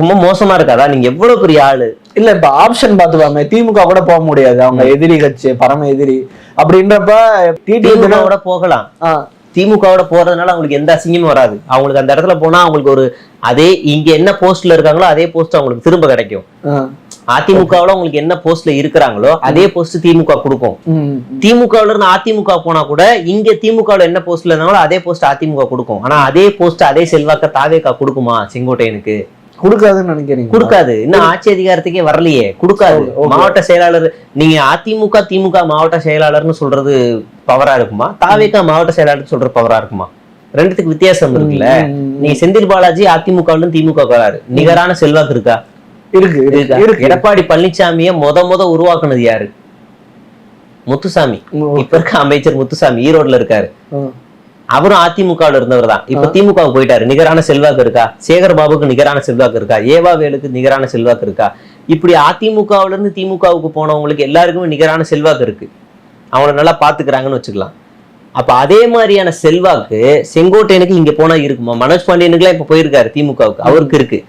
ரொம்ப மோசமா இருக்காதா? நீங்க எவ்வளவு பெரிய ஆளு? இல்ல இப்ப ஆப்ஷன் பாத்துக்காம திமுக கூட போக முடியாது. அவங்க எதிரி கட்சி பரம எதிரி. அப்படின்றப்ப டிடி திமுகவோட போகலாம். திமுகவோட போறதுனால அவங்களுக்கு எந்த அசிங்கமும் வராது. அவங்களுக்கு அந்த இடத்துல போனா அவங்களுக்கு ஒரு அதே இங்க என்ன போஸ்ட்ல இருக்காங்களோ அதே போஸ்ட் அவங்களுக்கு திரும்ப கிடைக்கும். அதிமுகவுல உங்களுக்கு என்ன போஸ்ட்ல இருக்கிறாங்களோ அதே போஸ்ட் திமுக கொடுக்கும். திமுகவுல இருந்து அதிமுக போனா கூட இங்க திமுகவுல என்ன போஸ்ட்ல இருந்தாங்களோ அதே போஸ்ட் அதிமுக கொடுக்கும். ஆனா அதே போஸ்ட் அதே செல்வாக்க தாவேக்கா கொடுக்குமா செங்கோட்டையனுக்கு? கொடுக்காதுன்னு நினைக்கிறீங்க கொடுக்காது. இன்னும் ஆட்சி அதிகாரத்துக்கே வரலையே. கொடுக்காது. மாவட்ட செயலாளர் நீங்க அதிமுக திமுக மாவட்ட செயலாளர்னு சொல்றது பவரா இருக்குமா? தாவேக்கா மாவட்ட செயலாளர் சொல்ற பவரா இருக்குமா? ரெண்டுத்துக்கு வித்தியாசம் இருக்குல்ல. நீங்க செந்தில் பாலாஜி அதிமுகவுல இருந்து திமுக வராரு நிகரான செல்வாக்கு இருக்கா? இருக்கு இருக்கா? எடப்பாடி பழனிசாமிய முத முத உருவாக்குனது யாரு? முத்துசாமி. இப்ப இருக்க அமைச்சர் முத்துசாமி ஈரோட்ல இருக்காரு. அவரும் அதிமுகவுல இருந்தவர் தான் இப்ப திமுக போயிட்டாரு. நிகரான செல்வாக்கு இருக்கா? சேகர் பாபுக்கு நிகரான செல்வாக்கு இருக்கா? ஏவா வேலுக்கு நிகரான செல்வாக்கு இருக்கா? இப்படி அதிமுகவுல இருந்து திமுகவுக்கு போனவங்களுக்கு எல்லாருக்குமே நிகரான செல்வாக்கு இருக்கு. அவங்கள நல்லா பாத்துக்கிறாங்கன்னு வச்சுக்கலாம். அப்ப அதே மாதிரியான செல்வாக்கு செங்கோட்டையனுக்கு இங்க போனா இருக்குமா? மனோஜ் பாண்டியனுக்குலாம் இப்ப போயிருக்காரு திமுகவுக்கு. அவருக்கு இருக்கு.